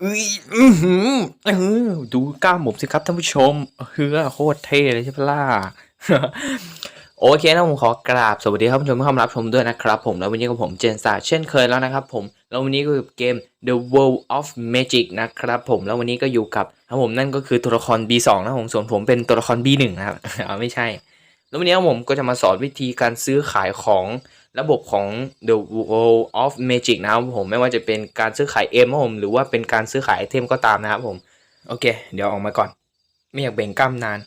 เอ้ยอื้อหือเออดูกล้ามผมสิครับท่านผู้ชมเฮือโคตรเท่เลยใช่ปะล่ะโอเคนะผมขอกราบสวัสดีครับผู้ชมที่เข้ามารับชมด้วยนะครับผมแล้ววันนี้กับผมเจนซาเช่นเคยแล้วนะครับผมแล้ววันนี้ก็คือเกม The World of Magic นะครับผมแล้ววันนี้ก็อยู่กับครับผมนั่นก็คือตัวละคร B2 นะผมส่วนผมเป็นตัวละคร B1 นะครับไม่ใช่ แล้ววันนี้ผมก็จะมาสอนวิธีการซื้อขายของ ระบบของ The World of Magic นะครับผมไม่ว่าจะเป็นการซื้อขายเอ็มผมหรือว่าเป็นการซื้อขายไอเทมก็ตามนะครับผมโอเค เดี๋ยวออกมาก่อน ไม่อยากเบ่งกล้ามนาน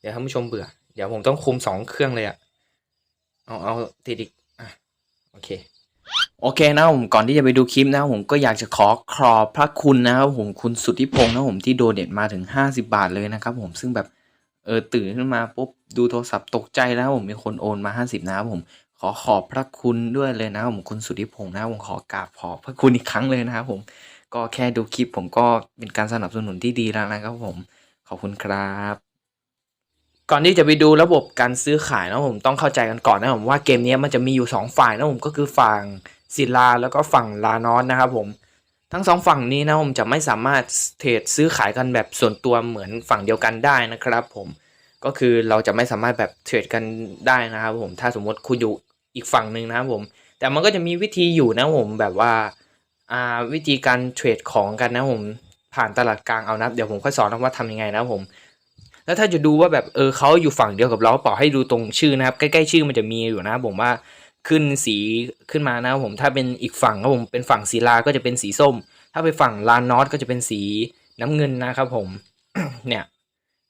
เดี๋ยวท่านผู้ชมเบื่อ เดี๋ยวผมต้องคุมสองเครื่องเลยอะเอาเอาติดอีกอะโอเคโอเคนะครับผมก่อนที่จะไปดูคลิปนะครับผมก็อยากจะขอขอบพระคุณนะครับผมคุณสุทธิพงศ์นะครับผมที่โดเนทมาถึง 50 บาทเลยนะครับผมซึ่งแบบเออตื่นขึ้นมาปุ๊บดูโทรศัพท์ตกใจแล้วผมมีคนโอนมา 50 นะครับผม อขอบพระคุณด้วยเลยนะผมคุณสุทธิพงศ์นะผมขอกราบขอบพระคุณอีกครั้งเลยนะครับผมก็แค่ดูคลิปผมก็เป็นการสนับสนุนที่ดีแล้วนะครับผมขอบคุณครับ ก่อนที่จะไปดูระบบการซื้อขายนะผมต้องเข้าใจกันก่อนนะผมว่าเกมนี้มันจะมีอยู่ 2 ฝ่ายนะผมก็คือฝั่งศิลาแล้วก็ฝั่งลานอสนะครับผมทั้งสองฝั่งนี้นะผมจะไม่สามารถเทรดซื้อขายกันแบบส่วนตัวเหมือนฝั่งเดียวกันได้นะครับ ผมก็คือเราจะไม่สามารถแบบเทรดกันได้นะครับผมถ้าสมมติคุณอยู่ อีกฝั่งหนึ่งนะครับผม แต่มันก็จะมีวิธีอยู่นะผมแบบว่าอ่าวิธีการเทรดของกันนะผมผ่านตลาดกลางเอานะเดี๋ยวผมค่อยสอนนะว่าทำยังไงนะผม แล้วถ้าจะดูว่าแบบเออเขาอยู่ฝั่งเดียวกับเราเปล่าให้ดูตรงชื่อนะครับใกล้ๆชื่อมันจะมีอยู่นะผมว่าขึ้นสีขึ้นมานะครับผมถ้าเป็นอีกฝั่งครับผมเป็นฝั่งศิลาก็จะเป็นสีส้ม ถ้าไปฝั่งลานนอตก็จะเป็นสีน้ำเงินนะครับผม เนี่ย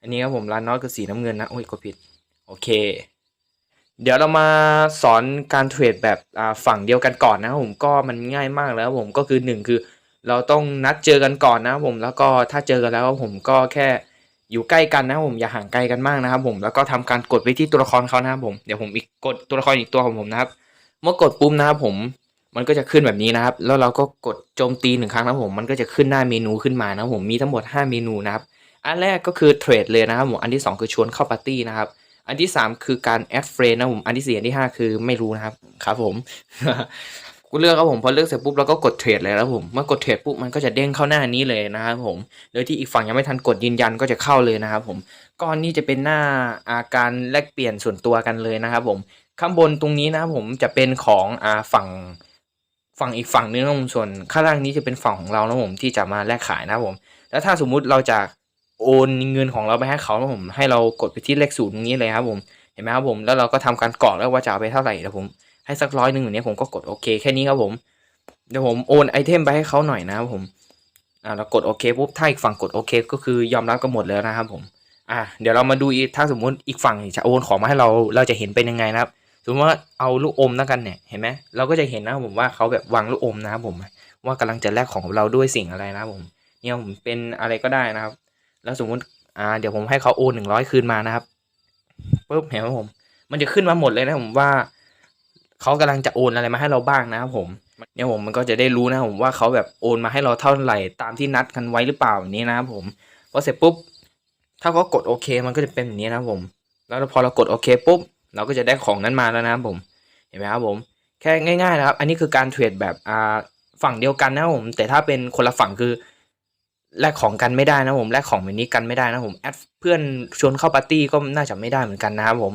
อันนี้ครับผมลานนอตคือสีน้ำเงินนะโอ้ยกดผิด โอเค เดี๋ยวเรามาสอนการเทรดแบบฝั่งเดียวกันก่อนนะผมก็มันง่ายมากแล้วผมก็คือหนึ่งคือ เราต้องนัดเจอกันก่อนนะผมแล้วก็ถ้าเจอกันแล้วผมก็แค่อยู่ใกล้กันนะผมอย่าห่างไกลกันมากนะครับ ผมแล้วก็ทำการกดไปที่ตัวละครเขานะครับผมเดี๋ยวผมอีกกดตัวละครอีกตัวของผมนะครับ เมื่อกดปุ่มนะครับผมมันก็จะขึ้นแบบนี้นะครับ แล้วเราก็กดโจมตีหนึ่งครั้งนะผมมันก็จะขึ้นหน้าเมนูขึ้นมานะผมมีทั้งหมด 5 เมนูนะครับอันแรกก็คือเทรดเลยนะครับผมอันที่ 2 คือชวนเข้าปาร์ตี้นะครับ อันที่3คือการแอดเฟรนนะผม อันที่4อันที่5คือไม่รู้นะครับ ครับผมกูเลือกครับผมพอเลือกเสร็จปุ๊บเราก็กดเทรดเลยแล้วผมเมื่อกดเทรดปุ๊บมันก็จะเด้งเข้าหน้านี้เลยนะครับผมโดยที่อีกฝั่งยังไม่ทันกดยืนยันก็จะเข้าเลยนะครับผมก้อนนี้จะเป็นหน้าอาการแลกเปลี่ยนส่วนตัวกันเลยนะครับผมข้างบนตรงนี้นะครับผมจะเป็นของอ่าฝั่งฝั่งอีกฝั่งนึงนะผมส่วนข้างล่างนี้จะเป็นฝั่งของเรานะผมที่จะมาแลกขายนะครับผม แล้วถ้าสมมุติเราจะ โอนเงินของเราไปให้เขาครับผม ให้เรากดไปที่เลขศูนย์ตรงนี้เลยครับผม เห็นไหมครับผม แล้วเราก็ทำการกรอกแล้วว่าจะเอาไปเท่าไหร่เดี๋ยวผม ให้สักร้อยหนึ่งอย่างนี้ผมก็กดโอเคแค่นี้ครับผม เดี๋ยวผมโอนไอเทมไปให้เขาหน่อยนะครับผม อ่าเรากดโอเคปุ๊บ ถ้าอีกฝั่งกดโอเค ก็คือยอมรับกันหมดแล้วนะครับผม อ่าเดี๋ยวเรามาดูถ้าสมมุติอีกฝั่งจะโอนของมาให้เรา เราจะเห็นเป็นยังไงนะครับ สมมติว่าเอาลูกอมแล้วกันเนี่ย เห็นไหมเราก็จะเห็นนะครับผมว่าเขาแบบวางลูกอมนะครับผม ว่ากำลังจะแลกของเราด้วยสิ่งอะไรนะครับผม เนี่ยผมเป็นอะไรก็ได้นะครับ แล้วสมมติอ่าเดี๋ยวผมให้เขาโอนหนึ่งร้อยคืนมานะครับปุ๊บเห็นไหมผม มันจะขึ้นมาหมดเลยนะผมว่าเขากำลังจะโอนอะไรมาให้เราบ้างนะครับผมเนี่ยผมมันก็จะได้รู้นะผมว่าเขาแบบโอนมาให้เราเท่าไหร่ตามที่นัดกันไว้หรือเปล่าอย่างนี้นะครับผมพอเสร็จปุ๊บถ้าเขากดโอเค มันก็จะเป็นแบบนี้นะครับผม แล้วพอเรากดโอเคปุ๊บเราก็จะได้ของนั้นมาแล้วนะครับผมเห็นไหมครับผมแค่ง่ายๆนะครับ อันนี้คือการเทรดแบบอ่าฝั่งเดียวกันนะครับผม แต่ถ้าเป็นคนละฝั่งคือ แลกของกันไม่ได้นะผมแลกของแบบนี้กันไม่ได้นะผมแอดเพื่อนชวนเข้าปาร์ตี้ก็น่าจะไม่ได้เหมือนกันนะครับผม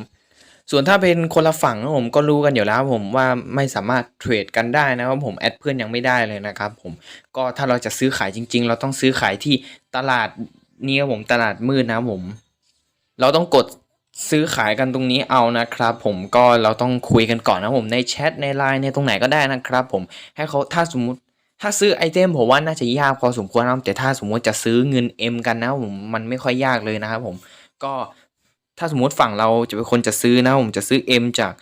ส่วนถ้าเป็นคนละฝั่งนะผมก็รู้กันอยู่แล้วผมว่าไม่สามารถเทรดกันได้นะครับผมแอดเพื่อนยังไม่ได้เลยนะครับผมก็ถ้าเราจะซื้อขายจริง ๆ เราต้องซื้อขายที่ตลาดนี้ครับผมตลาดมืดนะครับผม เราต้องกดซื้อขายกันตรงนี้เอานะครับ ผมก็เราต้องคุยกันก่อนนะผมในแชทในไลน์ในตรงไหนก็ได้นะครับ ผมให้เขาถ้าสมมุติ ถ้าซื้อไอเทมผมว่าน่าจะยากพอสมควรนะแต่ถ้าสมมติจะซื้อเงิน M กันนะผมมันไม่ค่อยยากเลยนะครับผมก็ถ้าสมมติฝั่งเราจะเป็นคนจะซื้อนะผมจะซื้อ M จาก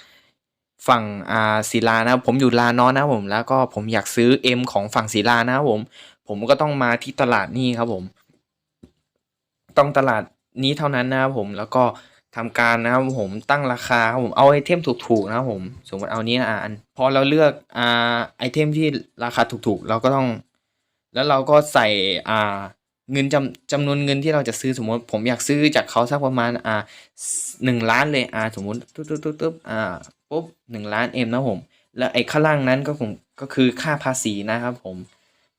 ฝั่งอ่าศิลานะผมอยู่ลานอนนะผมแล้วก็ผมอยากซื้อ M ของฝั่งศิลานะผม ผมก็ต้องมาที่ตลาดนี้ครับผม ต้องตลาดนี้เท่านั้นนะครับผมแล้วก็ ทำการนะครับผมตั้งราคาครับผมเอาไอเทมถูกๆนะครับผมสมมติเอานี้อะอันพอเราเลือกอ่าไอเทมที่ราคาถูกๆ เราก็ต้อง แล้วเราก็ใส่อ่าเงินจำจำนวนเงินที่เราจะซื้อสมมติผมอยากซื้อจากเขาสักประมาณอ่าหนึ่งล้านเลยอ่าสมมติตุ๊บตุ๊บตุ๊บตุ๊บอ่าปุ๊บหนึ่งล้านเอ็มนะผม แล้วไอ้ข้างล่างนั้นก็ผมก็คือค่าภาษีนะครับผม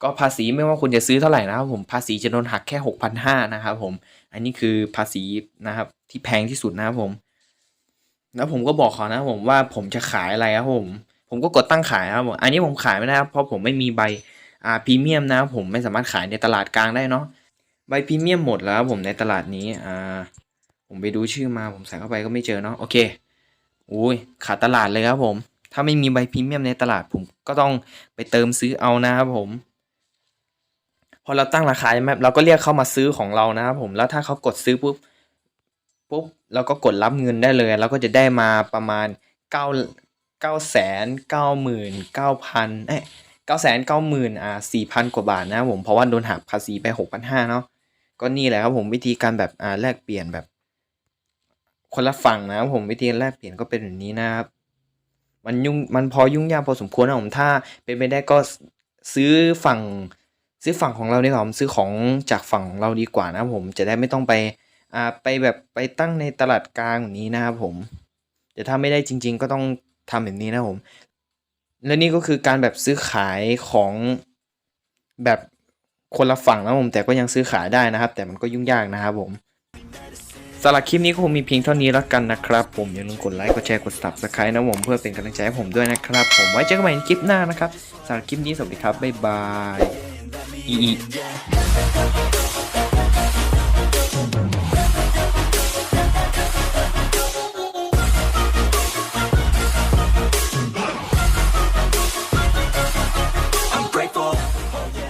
ก็ภาษีไม่ว่าคุณจะซื้อเท่าไหร่นะครับผมภาษีจะโดนหักแค่หกพันห้านะครับผม อันนี้คือภาษีนะครับที่แพงที่สุดนะครับผม แล้วผมก็บอกเขานะครับผมว่าผมจะขายอะไรครับผม ผมก็กดตั้งขายครับผมอันนี้ผมขายไม่ได้ครับเพราะผมไม่มีใบอ่าพรีเมียมนะผมไม่สามารถขายในตลาดกลางได้เนาะใบพรีเมียมหมดแล้วครับผมในตลาดนี้อ่าผมไปดูชื่อมาผมใส่เข้าไปก็ไม่เจอเนาะโอเคอุ้ยขาดตลาดเลยครับผม ถ้าไม่มีใบพรีเมียมในตลาดผมก็ต้องไปเติมซื้อเอานะครับผม พอเราตั้งราคาใช่ไหมเราก็เรียกเขามาซื้อของเรานะครับผมแล้วถ้าเขากดซื้อปุ๊บปุ๊บเราก็กดรับเงินได้เลยเราก็จะได้มาประมาณเก้าเก้าแสนเก้าหมื่นเก้าพันเอ้เก้าแสนเก้าหมื่นอ่าสี่พันกว่าบาทนะครับผมเพราะว่าโดนหักภาษีไปหกพันห้าเนาะก็นี่แหละครับผมวิธีการแบบอ่าแลกเปลี่ยนแบบ คนละฝั่งนะครับผมวิธีแลกเปลี่ยนก็เป็นแบบนี้นะครับมันยุ่งมันพอยุ่งยากพอสมควรนะผมถ้าเป็นไปได้ก็ซื้อฝั่ง ซื้อฝั่งของเราดีกว่าผมซื้อของจากฝั่งเราดีกว่านะครับผมจะได้ไม่ต้องไปอ่าไปแบบไปตั้งในตลาดกลางแบบนี้นะครับผม แต่ถ้าไม่ได้จริง ๆ ก็ต้องทำแบบนี้นะครับผม และนี่ก็คือการแบบซื้อขายของแบบคนละฝั่งนะผมแต่ก็ยังซื้อขายได้นะครับ แต่มันก็ยุ่งยากนะครับผมสำหรับคลิปนี้ก็คงมีเพียงเท่านี้แล้วกันนะครับ ผมอย่าลืมกดไลค์กดแชร์กด subscribe นะผมเพื่อเป็นกำลังใจให้ผมด้วยนะครับ ผมไว้เจอกันใหม่ในคลิปหน้านะครับสำหรับคลิปนี้สวัสดีครับบ๊ายบาย อีอี